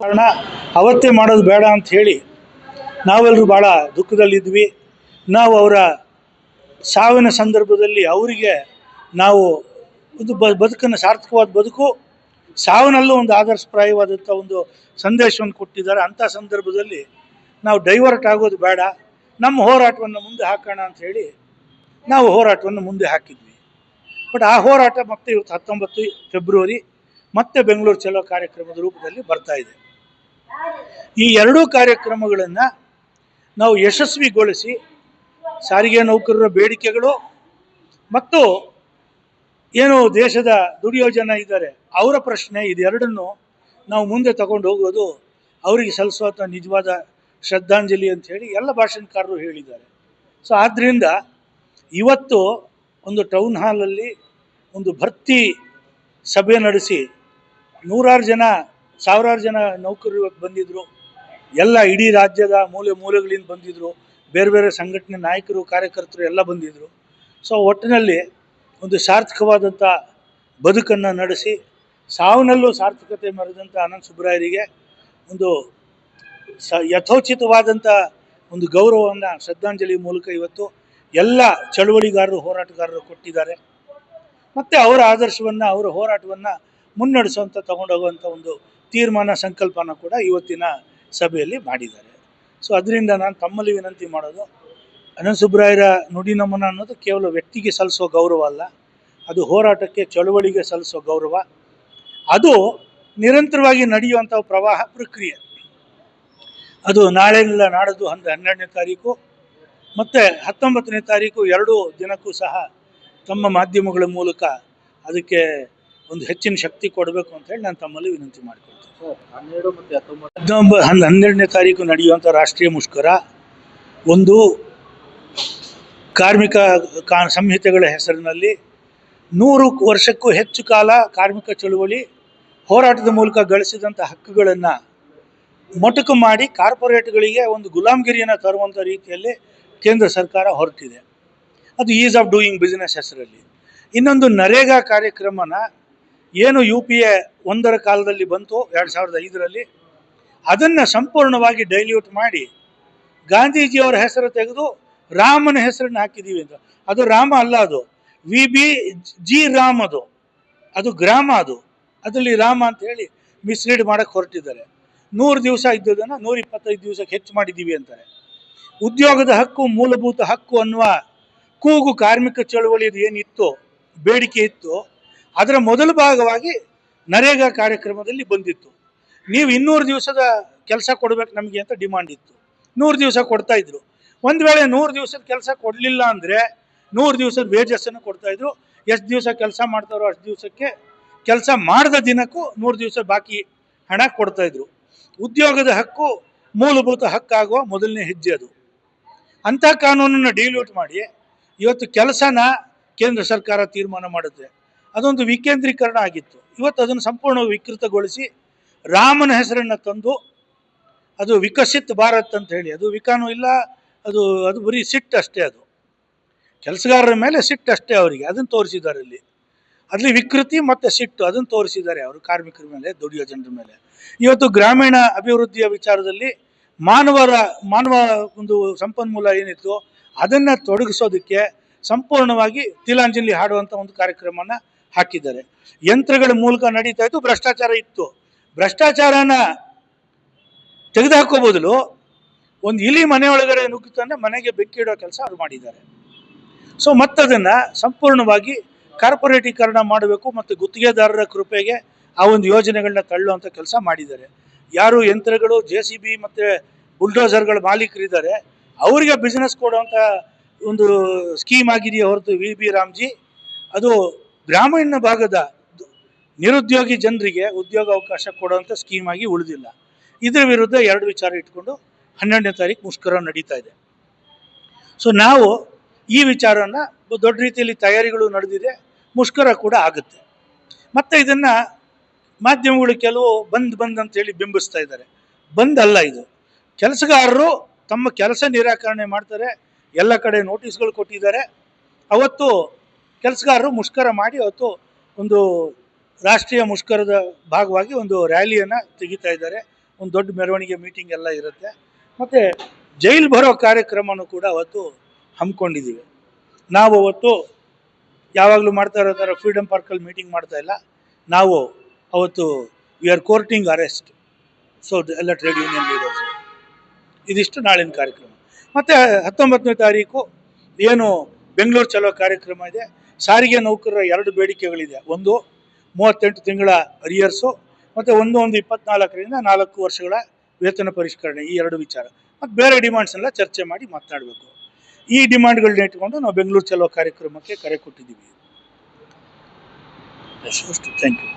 ಕಾರಣ ಅವತ್ತೇ ಮಾಡೋದು ಬೇಡ ಅಂತ ಹೇಳಿ ನಾವೆಲ್ಲರೂ ಭಾಳ ದುಃಖದಲ್ಲಿದ್ವಿ. ನಾವು ಅವರ ಸಾವಿನ ಸಂದರ್ಭದಲ್ಲಿ ಅವರಿಗೆ ನಾವು ಒಂದು ಬ ಬದುಕನ್ನು ಸಾರ್ಥಕವಾದ ಬದುಕು, ಸಾವಿನಲ್ಲೂ ಒಂದು ಆದರ್ಶಪ್ರಾಯವಾದಂಥ ಒಂದು ಸಂದೇಶವನ್ನು ಕೊಟ್ಟಿದ್ದಾರೆ. ಅಂಥ ಸಂದರ್ಭದಲ್ಲಿ ನಾವು ಡೈವರ್ಟ್ ಆಗೋದು ಬೇಡ, ನಮ್ಮ ಹೋರಾಟವನ್ನು ಮುಂದೆ ಹಾಕೋಣ ಅಂತ ಹೇಳಿ ನಾವು ಹೋರಾಟವನ್ನು ಮುಂದೆ ಹಾಕಿದ್ವಿ. ಬಟ್ ಆ ಹೋರಾಟ ಮತ್ತೆ ಇವತ್ತು ಹತ್ತೊಂಬತ್ತು ಫೆಬ್ರವರಿ ಮತ್ತೆ ಬೆಂಗಳೂರು ಚಲೋ ಕಾರ್ಯಕ್ರಮದ ರೂಪದಲ್ಲಿ ಬರ್ತಾ ಇದೆ. ಈ ಎರಡೂ ಕಾರ್ಯಕ್ರಮಗಳನ್ನು ನಾವು ಯಶಸ್ವಿಗೊಳಿಸಿ ಸಾರಿಗೆ ನೌಕರರ ಬೇಡಿಕೆಗಳು ಮತ್ತು ಏನು ದೇಶದ ದುಡಿಯೋ ಜನ ಇದ್ದಾರೆ, ಅವರ ಪ್ರಶ್ನೆ ಇದೆರಡನ್ನು ನಾವು ಮುಂದೆ ತಗೊಂಡು ಹೋಗೋದು ಅವರಿಗೆ ಸಲ್ಲಿಸುವಂಥ ನಿಜವಾದ ಶ್ರದ್ಧಾಂಜಲಿ ಅಂತ ಹೇಳಿ ಎಲ್ಲ ಭಾಷಣಕಾರರು ಹೇಳಿದ್ದಾರೆ. ಸೊ ಆದ್ದರಿಂದ ಇವತ್ತು ಒಂದು ಟೌನ್ ಹಾಲಲ್ಲಿ ಒಂದು ಭರ್ತಿ ಸಭೆ ನಡೆಸಿ ನೂರಾರು ಜನ ಸಾವಿರಾರು ಜನ ನೌಕರರು ಇವತ್ತು ಬಂದಿದ್ದರು ಎಲ್ಲ ಇಡೀ ರಾಜ್ಯದ ಮೂಲೆ ಮೂಲೆಗಳಿಂದ ಬಂದಿದ್ದರು ಬೇರೆ ಬೇರೆ ಸಂಘಟನೆ ನಾಯಕರು, ಕಾರ್ಯಕರ್ತರು ಎಲ್ಲ ಬಂದಿದ್ದರು ಸೊ ಒಟ್ಟಿನಲ್ಲಿ ಒಂದು ಸಾರ್ಥಕವಾದಂಥ ಬದುಕನ್ನು ನಡೆಸಿ, ಸಾವಿನಲ್ಲೂ ಸಾರ್ಥಕತೆ ಮರೆದಂಥ ಅನಂತ ಸುಬ್ರಾಯರಿಗೆ ಒಂದು ಸ ಯಥೋಚಿತವಾದಂಥ ಒಂದು ಗೌರವವನ್ನು, ಶ್ರದ್ಧಾಂಜಲಿ ಮೂಲಕ ಇವತ್ತು ಎಲ್ಲ ಚಳುವಳಿಗಾರರು, ಹೋರಾಟಗಾರರು ಕೊಟ್ಟಿದ್ದಾರೆ. ಮತ್ತು ಅವರ ಆದರ್ಶವನ್ನು, ಅವರ ಹೋರಾಟವನ್ನು ಮುನ್ನಡೆಸುವಂಥ ತಗೊಂಡೋಗುವಂಥ ಒಂದು ತೀರ್ಮಾನ ಸಂಕಲ್ಪನ ಕೂಡ ಇವತ್ತಿನ ಸಭೆಯಲ್ಲಿ ಮಾಡಿದ್ದಾರೆ. ಸೊ ಅದರಿಂದ ನಾನು ತಮ್ಮಲ್ಲಿ ವಿನಂತಿ ಮಾಡೋದು, ಅನಂತ ಸುಬ್ರಾಯರ ನುಡಿ ನಮನ ಅನ್ನೋದು ಕೇವಲ ವ್ಯಕ್ತಿಗೆ ಸಲ್ಲಿಸೋ ಗೌರವ ಅಲ್ಲ, ಅದು ಹೋರಾಟಕ್ಕೆ ಚಳುವಳಿಗೆ ಸಲ್ಲಿಸೋ ಗೌರವ, ಅದು ನಿರಂತರವಾಗಿ ನಡೆಯುವಂಥ ಪ್ರವಾಹ ಪ್ರಕ್ರಿಯೆ. ಅದು ನಾಳೆಲ್ಲ ನಾಡದು ಹಂದ ಹನ್ನೆರಡನೇ ತಾರೀಕು, ಮತ್ತು ಹತ್ತೊಂಬತ್ತನೇ ತಾರೀಕು ಎರಡೂ ದಿನಕ್ಕೂ ಸಹ ತಮ್ಮ ಮಾಧ್ಯಮಗಳ ಮೂಲಕ ಅದಕ್ಕೆ ಒಂದು ಹೆಚ್ಚಿನ ಶಕ್ತಿ ಕೊಡಬೇಕು ಅಂತ ಹೇಳಿ ನಾನು ತಮ್ಮಲ್ಲಿ ವಿನಂತಿ ಮಾಡಿಕೊಳ್ತೀನಿ. ಹನ್ನೆರಡು ಮತ್ತೆ ಹತ್ತೊಂಬತ್ತು. ಹತ್ತೊಂಬ ಹನ್ ಹನ್ನೆರಡನೇ ತಾರೀಕು ನಡೆಯುವಂಥ ರಾಷ್ಟ್ರೀಯ ಮುಷ್ಕರ. ಒಂದು ಕಾರ್ಮಿಕ ಕಾ ಸಂಹಿತೆಗಳ ಹೆಸರಿನಲ್ಲಿ ನೂರು ವರ್ಷಕ್ಕೂ ಹೆಚ್ಚು ಕಾಲ ಕಾರ್ಮಿಕ ಚಳುವಳಿ ಹೋರಾಟದ ಮೂಲಕ ಗಳಿಸಿದಂಥ ಹಕ್ಕುಗಳನ್ನು ಮೊಟಕು ಮಾಡಿ ಕಾರ್ಪೊರೇಟ್ಗಳಿಗೆ ಒಂದು ಗುಲಾಮ್ಗಿರಿಯನ್ನು ತರುವಂಥ ರೀತಿಯಲ್ಲಿ ಕೇಂದ್ರ ಸರ್ಕಾರ ಹೊರಟಿದೆ. ಅದು ಈಸ್ ಆಫ್ ಡೂಯಿಂಗ್ ಬಿಸ್ನೆಸ್ ಹೆಸರಲ್ಲಿ. ಇನ್ನೊಂದು ನರೇಗಾ ಕಾರ್ಯಕ್ರಮನ ಏನು ಯು ಪಿ ಎ ಒಂದರ ಕಾಲದಲ್ಲಿ ಬಂತು, ಎರಡು ಸಾವಿರದ ಐದರಲ್ಲಿ, ಅದನ್ನು ಸಂಪೂರ್ಣವಾಗಿ ಡೈಲ್ಯೂಟ್ ಮಾಡಿ ಗಾಂಧೀಜಿಯವರ ಹೆಸರು ತೆಗೆದು ರಾಮನ ಹೆಸರನ್ನು ಹಾಕಿದ್ದೀವಿ ಅಂತ. ಅದು ರಾಮ ಅಲ್ಲ ಅದು. ವಿ ಬಿ ಜಿ ರಾಮ್ ಅದು. ಅದು ಗ್ರಾಮ ಅದು. ಅದರಲ್ಲಿ ರಾಮ ಅಂತ ಹೇಳಿ ಮಿಸ್ಲೀಡ್ ಮಾಡಕ್ಕೆ ಹೊರಟಿದ್ದಾರೆ. ನೂರು ದಿವಸ ಇದ್ದದನ್ನು ನೂರ ಇಪ್ಪತ್ತೈದು ದಿವಸಕ್ಕೆ ಹೆಚ್ಚು ಮಾಡಿದ್ದೀವಿ ಅಂತಾರೆ. ಉದ್ಯೋಗದ ಹಕ್ಕು, ಮೂಲಭೂತ ಹಕ್ಕು ಅನ್ನುವ ಕೂಗು ಕಾರ್ಮಿಕ ಚಳುವಳಿದು ಏನಿತ್ತು, ಬೇಡಿಕೆ ಇತ್ತು ಅದರ ಮೊದಲ ಭಾಗವಾಗಿ ನರೇಗಾ ಕಾರ್ಯಕ್ರಮದಲ್ಲಿ ಬಂದಿತ್ತು. ನೀವು ಇನ್ನೂರು ದಿವಸದ ಕೆಲಸ ಕೊಡಬೇಕು ನಮಗೆ ಅಂತ ಡಿಮಾಂಡ್ ಇತ್ತು. ನೂರು ದಿವಸ ಕೊಡ್ತಾ ಇದ್ರು. ಒಂದು ವೇಳೆ ನೂರು ದಿವಸದ ಕೆಲಸ ಕೊಡಲಿಲ್ಲ ಅಂದರೆ ನೂರು ದಿವಸದ ವೇಜಸ್ಸನ್ನು ಕೊಡ್ತಾ ಇದ್ರು. ಎಷ್ಟು ದಿವಸ ಕೆಲಸ ಮಾಡ್ತಾರೋ ಅಷ್ಟು ದಿವಸಕ್ಕೆ ಕೆಲಸ ಮಾಡದ ದಿನಕ್ಕೂ ನೂರು ದಿವಸ ಬಾಕಿ ಹಣ ಕೊಡ್ತಾ ಇದ್ರು. ಉದ್ಯೋಗದ ಹಕ್ಕು ಮೂಲಭೂತ ಹಕ್ಕಾಗುವ ಮೊದಲನೇ ಹೆಜ್ಜೆ ಅದು. ಅಂಥ ಕಾನೂನನ್ನು ಡೀಲ್ಯೂಟ್ ಮಾಡಿ ಇವತ್ತು ಕೆಲಸನ ಕೇಂದ್ರ ಸರ್ಕಾರ ತೀರ್ಮಾನ ಮಾಡುತ್ತೆ ಅದೊಂದು ವಿಕೇಂದ್ರೀಕರಣ ಆಗಿತ್ತು. ಇವತ್ತು ಅದನ್ನು ಸಂಪೂರ್ಣ ವಿಕೃತಗೊಳಿಸಿ ರಾಮನ ಹೆಸರನ್ನು ತಂದು ಅದು ವಿಕಸಿತ್ ಭಾರತ್ ಅಂತ ಹೇಳಿ. ಅದು ವಿಕಾನೂ ಇಲ್ಲ, ಅದು ಅದು ಬರೀ ಸಿಟ್ಟು ಅಷ್ಟೇ ಅದು. ಕೆಲಸಗಾರರ ಮೇಲೆ ಸಿಟ್ಟು ಅಷ್ಟೇ ಅವರಿಗೆ. ಅದನ್ನು ತೋರಿಸಿದ್ದಾರೆ ಇಲ್ಲಿ ಅಲ್ಲಿ ವಿಕೃತಿ ಮತ್ತು ಸಿಟ್ಟು ಅದನ್ನು ತೋರಿಸಿದ್ದಾರೆ ಅವರು ಕಾರ್ಮಿಕರ ಮೇಲೆ, ದುಡಿಯೋ ಜನರ ಮೇಲೆ. ಇವತ್ತು ಗ್ರಾಮೀಣ ಅಭಿವೃದ್ಧಿಯ ವಿಚಾರದಲ್ಲಿ ಮಾನವರ, ಮಾನವ ಒಂದು ಸಂಪನ್ಮೂಲ ಏನಿತ್ತು ಅದನ್ನು ತೊಡಗಿಸೋದಕ್ಕೆ ಸಂಪೂರ್ಣವಾಗಿ ತಿಲಾಂಜಲಿ ಹಾಡುವಂಥ ಒಂದು ಕಾರ್ಯಕ್ರಮನ ಹಾಕಿದ್ದಾರೆ. ಯಂತ್ರಗಳ ಮೂಲಕ ನಡೀತಾ ಇತ್ತು ಭ್ರಷ್ಟಾಚಾರ ಇತ್ತು. ಭ್ರಷ್ಟಾಚಾರನ ತೆಗೆದುಹಾಕೋ ಬದಲು ಒಂದು ಇಲಿ ಮನೆಯೊಳಗಡೆ ನುಗ್ಗುತ್ತಾನೆ ಮನೆಗೆ ಬೆಕ್ಕಿಡೋ ಕೆಲಸ ಅವರು ಮಾಡಿದ್ದಾರೆ. ಸೊ ಮತ್ತದನ್ನು ಸಂಪೂರ್ಣವಾಗಿ ಕಾರ್ಪೊರೇಟೀಕರಣ ಮಾಡಬೇಕು ಮತ್ತು ಗುತ್ತಿಗೆದಾರರ ಕೃಪೆಗೆ ಆ ಒಂದು ಯೋಜನೆಗಳನ್ನ ತಳ್ಳುವಂಥ ಕೆಲಸ ಮಾಡಿದ್ದಾರೆ. ಯಾರು ಯಂತ್ರಗಳು ಜೆ ಸಿ ಬಿ ಮತ್ತು ಬುಲ್ಡೋಸರ್ಗಳ ಮಾಲೀಕರಿದ್ದಾರೆ, ಅವರಿಗೆ ಬಿಸ್ನೆಸ್ ಕೊಡುವಂಥ ಒಂದು ಸ್ಕೀಮ್ ಆಗಿದೆಯೇ ಹೊರತು ವಿ ಬಿ ರಾಮ್ಜಿ, ಅದು ಗ್ರಾಮೀಣ ಭಾಗದ ನಿರುದ್ಯೋಗಿ ಜನರಿಗೆ ಉದ್ಯೋಗ ಅವಕಾಶ ಕೊಡುವಂಥ ಸ್ಕೀಮ್ ಆಗಿ ಉಳಿದಿಲ್ಲ. ಇದರ ವಿರುದ್ಧ ಎರಡು ವಿಚಾರ ಇಟ್ಕೊಂಡು ಹನ್ನೆರಡನೇ ತಾರೀಕು ಮುಷ್ಕರ ನಡೀತಾ ಇದೆ. ಸೊ ನಾವು ಈ ವಿಚಾರನ ದೊಡ್ಡ ರೀತಿಯಲ್ಲಿ ತಯಾರಿಗಳು ನಡೆದಿದೆ, ಮುಷ್ಕರ ಕೂಡ ಆಗುತ್ತೆ. ಮತ್ತು ಇದನ್ನು ಮಾಧ್ಯಮಗಳು ಕೆಲವು ಬಂದ್ ಬಂದ್ ಅಂತೇಳಿ ಬಿಂಬಿಸ್ತಾ ಇದ್ದಾರೆ. ಬಂದ್ ಅಲ್ಲ ಇದು. ಕೆಲಸಗಾರರು ತಮ್ಮ ಕೆಲಸ ನಿರಾಕರಣೆ ಮಾಡ್ತಾರೆ, ಎಲ್ಲ ಕಡೆ ನೋಟಿಸ್ಗಳು ಕೊಟ್ಟಿದ್ದಾರೆ. ಅವತ್ತು ಕೆಲಸಗಾರರು ಮುಷ್ಕರ ಮಾಡಿ ಅವತ್ತು ಒಂದು ರಾಷ್ಟ್ರೀಯ ಮುಷ್ಕರದ ಭಾಗವಾಗಿ ಒಂದು ರ್ಯಾಲಿಯನ್ನು ತೆಗಿತಾ ಇದ್ದಾರೆ. ಒಂದು ದೊಡ್ಡ ಮೆರವಣಿಗೆ ಮೀಟಿಂಗ್ ಎಲ್ಲ ಇರುತ್ತೆ. ಮತ್ತು ಜೈಲು ಬರೋ ಕಾರ್ಯಕ್ರಮನೂ ಕೂಡ ಅವತ್ತು ಹಮ್ಮಿಕೊಂಡಿದ್ದೀವಿ. ನಾವು ಅವತ್ತು ಯಾವಾಗಲೂ ಮಾಡ್ತಾ ಇರೋ ಥರ ಫ್ರೀಡಮ್ ಪಾರ್ಕಲ್ಲಿ ಮೀಟಿಂಗ್ ಮಾಡ್ತಾ ಇಲ್ಲ. ನಾವು ಅವತ್ತು we are courting arrest so ಎಲ್ಲ ಟ್ರೇಡ್ ಯೂನಿಯನ್ ಲೀಡರ್ಸ್ ಇದಿಷ್ಟು ನಾಳಿನ ಕಾರ್ಯಕ್ರಮ. ಮತ್ತು ಹತ್ತೊಂಬತ್ತನೇ ತಾರೀಕು ಏನು ಬೆಂಗಳೂರು ಚಲೋ ಕಾರ್ಯಕ್ರಮ ಇದೆ. ಸಾರಿಗೆ ನೌಕರರ ಎರಡು ಬೇಡಿಕೆಗಳಿದೆ. ಒಂದು ಮೂವತ್ತೆಂಟು ತಿಂಗಳ ಅರಿಯರ್ಸು, ಮತ್ತು ಒಂದು ಒಂದು ಇಪ್ಪತ್ನಾಲ್ಕರಿಂದ ನಾಲ್ಕು ವರ್ಷಗಳ ವೇತನ ಪರಿಷ್ಕರಣೆ, ಈ ಎರಡು ವಿಚಾರ. ಮತ್ತು ಬೇರೆ ಡಿಮಾಂಡ್ಸ್ ಎಲ್ಲ ಚರ್ಚೆ ಮಾಡಿ ಮಾತನಾಡಬೇಕು ಈ ಡಿಮ್ಯಾಂಡ್ಗಳನ್ನ ಇಟ್ಕೊಂಡು ನಾವು ಬೆಂಗಳೂರು ಚಲೋ ಕಾರ್ಯಕ್ರಮಕ್ಕೆ ಕರೆ ಕೊಟ್ಟಿದ್ದೀವಿ. ಅಷ್ಟು ಥ್ಯಾಂಕ್ ಯು